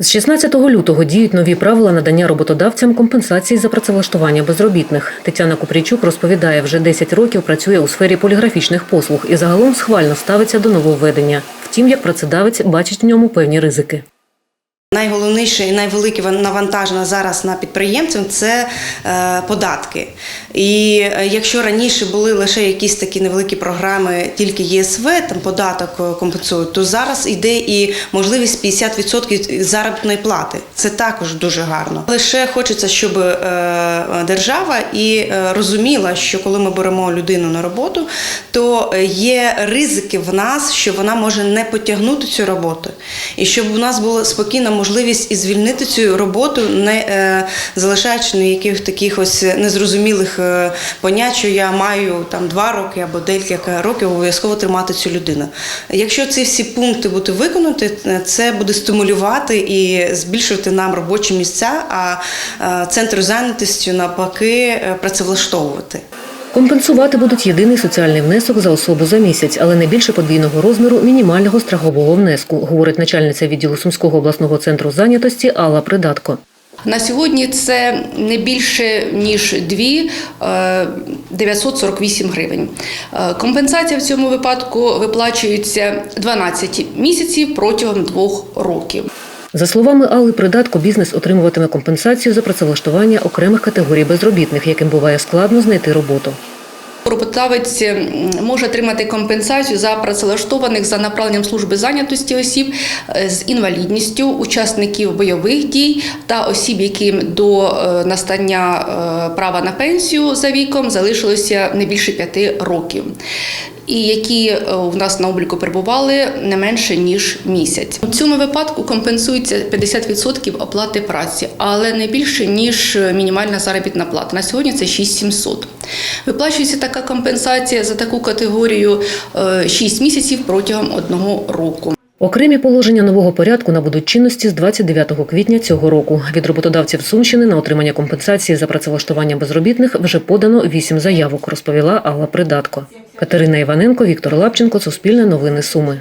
З 16 лютого діють нові правила надання роботодавцям компенсації за працевлаштування безробітних. Тетяна Купрійчук розповідає, вже 10 років працює у сфері поліграфічних послуг і загалом схвально ставиться до нововведення. Втім, як працедавець бачить в ньому певні ризики. Найголовніше і найвелике навантаження зараз на підприємців це е, податки. І е, якщо раніше були лише якісь такі невеликі програми, тільки ЄСВ, там податок е, компенсують, то зараз йде і можливість 50% заробітної плати. Це також дуже гарно. Лише хочеться, щоб держава і розуміла, що коли ми беремо людину на роботу, то є ризики в нас, що вона може не потягнути цю роботу, і щоб у нас була спокійна можливість і звільнити цю роботу, не е, залишаючи ніяких таких ось незрозумілих е, понять, що я маю там два роки або декілька років обов'язково тримати цю людину. Якщо ці всі пункти будуть виконати, це буде стимулювати і збільшувати нам робочі місця, а е, центр зайнятості навпаки працевлаштовувати. Компенсувати будуть єдиний соціальний внесок за особу за місяць, але не більше подвійного розміру мінімального страхового внеску, говорить начальниця відділу Сумського обласного центру зайнятості Алла Придатко. На сьогодні це не більше ніж 2 е, 948 гривень. Е, Компенсація в цьому випадку виплачується 12 місяців протягом двох років. За словами Алли Придатко, бізнес отримуватиме компенсацію за працевлаштування окремих категорій безробітних, яким буває складно знайти роботу. Роботодавець може отримати компенсацію за працевлаштованих за направленням служби зайнятості осіб е, з інвалідністю, учасників бойових дій та осіб, яким до е, настання е, права на пенсію за віком залишилося не більше п'яти років. І які е, в нас на обліку перебували не менше ніж місяць. У цьому випадку компенсується 50% оплати праці, але не більше ніж мінімальна заробітна плата. На сьогодні це 6700. Виплачується така компенсація за таку категорію е, 6 місяців протягом одного року. Окремі положення нового порядку набудуть чинності з 29 квітня цього року. Від роботодавців Сумщини на отримання компенсації за працевлаштування безробітних вже подано вісім заявок, розповіла Алла Придатко. Катерина Іваненко, Віктор Лапченко, Суспільне новини Суми.